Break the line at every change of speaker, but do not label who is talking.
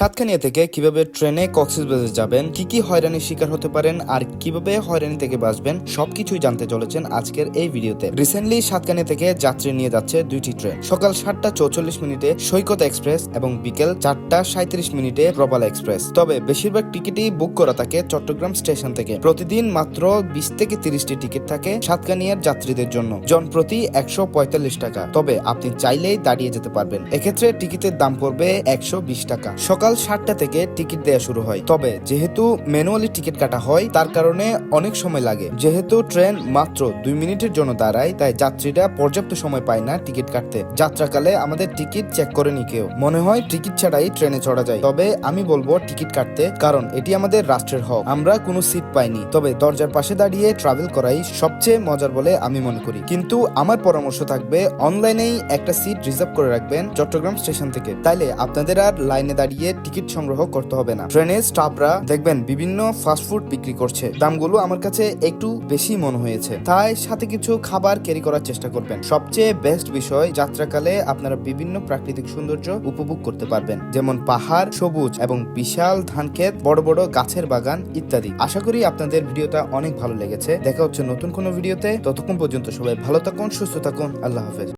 সাতখানিয়া থেকে কীভাবে ট্রেনে কক্সবাজার যাবেন, কি কি হয়রানির শিকার হতে পারেন, আর কীভাবে হয়রানি থেকে বাঁচবেন, সবকিছুই জানতে চলেছেন আজকের এই ভিডিওতে। রিসেন্টলি সাতখানিয়া থেকে যাত্রী নিয়ে যাচ্ছে দুইটি ট্রেন। সকাল সাতটা চৌচল্লিশ মিনিটে সৈকত এক্সপ্রেস এবং বিকেল চারটা সাঁত্রিশ মিনিটে প্রবাল এক্সপ্রেস। তবে বেশিরভাগ টিকিটই বুক করা থাকে চট্টগ্রাম স্টেশন থেকে। প্রতিদিন মাত্র বিশ থেকে তিরিশটি টিকিট থাকে সাতকানিয়ার যাত্রীদের জন্য। জন প্রতি একশো পঁয়তাল্লিশ টাকা। তবে আপনি চাইলেই দাঁড়িয়ে যেতে পারবেন। এক্ষেত্রে টিকিটের দাম পড়বে একশো বিশ টাকা। সকাল সাতটা থেকে টিকিট দেওয়া শুরু হয়। তবে যেহেতু ম্যানুয়ালি টিকিট কাটা হয়, তার কারণে অনেক সময় লাগে। যেহেতু ট্রেন মাত্র দুই মিনিটের জন্য দাঁড়ায়, তাই যাত্রীরা পর্যাপ্ত সময় পায় না টিকিট কাটতে। যাত্রাকালে আমাদের টিকিট চেক করে নি কেউ। মনে হয় টিকিট ছাড়াই ট্রেনে চড়া যায়। তবে আমি বলব টিকিট কাটতে, কারণ এটি আমাদের রাষ্ট্রের হক। আমরা কোনো সিট পাইনি। তবে দরজার পাশে দাঁড়িয়ে ট্রাভেল করাই সবচেয়ে মজার বলে আমি মনে করি। কিন্তু আমার পরামর্শ থাকবে, অনলাইনেই একটা সিট রিজার্ভ করে রাখবেন চট্টগ্রাম স্টেশন থেকে। তাইলে আপনাদের আর লাইনে দাঁড়িয়ে টিকিট সংগ্রহ করতে হবে না। ট্রেনের স্টাফরা, দেখবেন, বিভিন্ন ফাস্টফুড বিক্রি করছে। দামগুলো আমার কাছে একটু বেশি মনে হয়েছে। তাই সাথে কিছু খাবার ক্যারি করার চেষ্টা করবেন। সবচেয়ে বেস্ট বিষয়, যাত্রাকালে আপনারা বিভিন্ন প্রাকৃতিক সৌন্দর্য উপভোগ করতে পারবেন। যেমন পাহাড়, সবুজ এবং বিশাল ধানক্ষেত বড় বড় গাছের বাগান ইত্যাদি। আশা করি আপনাদের ভিডিওটা অনেক ভালো লেগেছে। দেখা হচ্ছে নতুন কোনো ভিডিওতে। ততক্ষণ পর্যন্ত সবাই ভালো থাকুন, সুস্থ থাকুন। আল্লাহ হাফেজ।